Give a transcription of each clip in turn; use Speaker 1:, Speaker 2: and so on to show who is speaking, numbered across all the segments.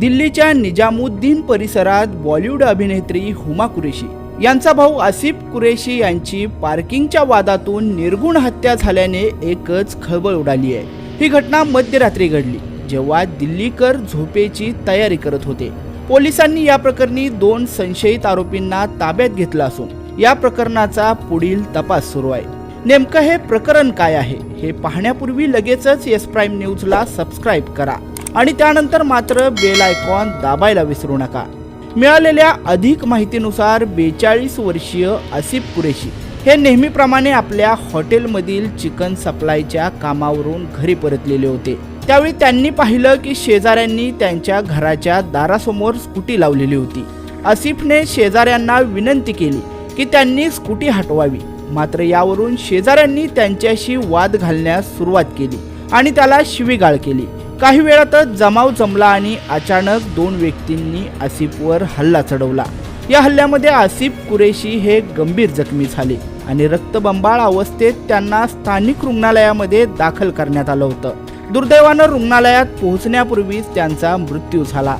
Speaker 1: दिल्लीच्या निजामुद्दीन परिसरात बॉलिवूड अभिनेत्री हुमा कुरेशी यांचा भाऊ आसिफ कुरेशी यांची पार्किंगच्या वादातून निर्गुण हत्या झाल्याने एकच खळबळ उडाली आहे. ही घटना मध्यरात्री घडली जेव्हा दिल्लीकर झोपेची तयारी करत होते. पोलिसांनी या प्रकरणी दोन संशयित आरोपींना ताब्यात घेतलं असून या प्रकरणाचा पुढील तपास सुरू आहे. नेमकं हे प्रकरण काय आहे हे पाहण्यापूर्वी लगेचच येस प्राईम न्यूजला सबस्क्राईब करा. आणि त्यानंतर मात्र बेल आयकॉन दाबायला विसरू नका. मिळालेल्या अधिक माहितीनुसार बेचाळीस वर्षीय आसिफ कुरेशी हे नेहमीप्रमाणे आपल्या हॉटेलमधील चिकन सप्लायच्या कामावरून घरी परतलेले होते. त्यावेळी त्यांनी पाहिलं की शेजाऱ्यांनी त्यांच्या घराच्या दारासमोर स्कूटी लावलेली होती. आसिफने शेजाऱ्यांना विनंती केली की त्यांनी स्कूटी हटवावी. मात्र यावरून शेजाऱ्यांनी त्यांच्याशी वाद घालण्यास सुरुवात केली आणि त्याला शिवीगाळ केली. काही वेळातच जमाव जमला आणि अचानक दोन व्यक्तींनी आसिफवर हल्ला चढवला. या हल्ल्यामध्ये आसिफ कुरेशी हे गंभीर जखमी झाले आणि रक्तबंबाळ अवस्थेत त्यांना स्थानिक रुग्णालयामध्ये दाखल करण्यात आलं होतं. दुर्दैवानं रुग्णालयात पोहोचण्यापूर्वीच त्यांचा मृत्यू झाला.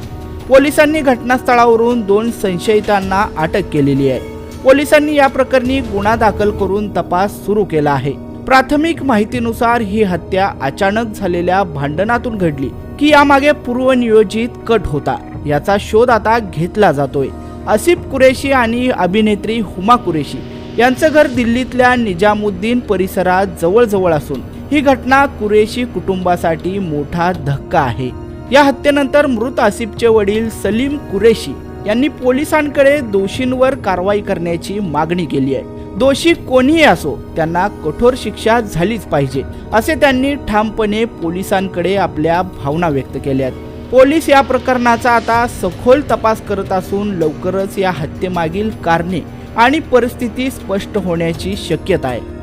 Speaker 1: पोलिसांनी घटनास्थळावरून दोन संशयितांना अटक केलेली आहे. पोलिसांनी या प्रकरणी गुन्हा दाखल करून तपास सुरू केला आहे. प्राथमिक माहितीनुसार ही हत्या अचानक झालेल्या भांडणातून घडली की यामागे पूर्वनियोजित कट होता. याचा शोध आता घेतला जातोय. आसिफ कुरेशी आणि अभिनेत्री हुमा कुरेशी यांचं घर दिल्लीतल्या निजामुद्दीन परिसरात जवळजवळ असून ही घटना कुरेशी कुटुंबासाठी मोठा धक्का आहे. या हत्येनंतर मृत आसिफचे वडील सलीम कुरेशी यांनी पोलिसांकडे दोषींवर कारवाई करण्याची मागणी केली आहे. दोषी कोणीही असो त्यांना कठोर शिक्षा झालीच पाहिजे असे त्यांनी ठामपणे पोलिसांकडे आपल्या भावना व्यक्त केल्या पोलीस या प्रकरणाचा आता सखोल तपास करत असून लवकरच या हत्येमागील कारणे आणि परिस्थिती स्पष्ट होण्याची शक्यता आहे.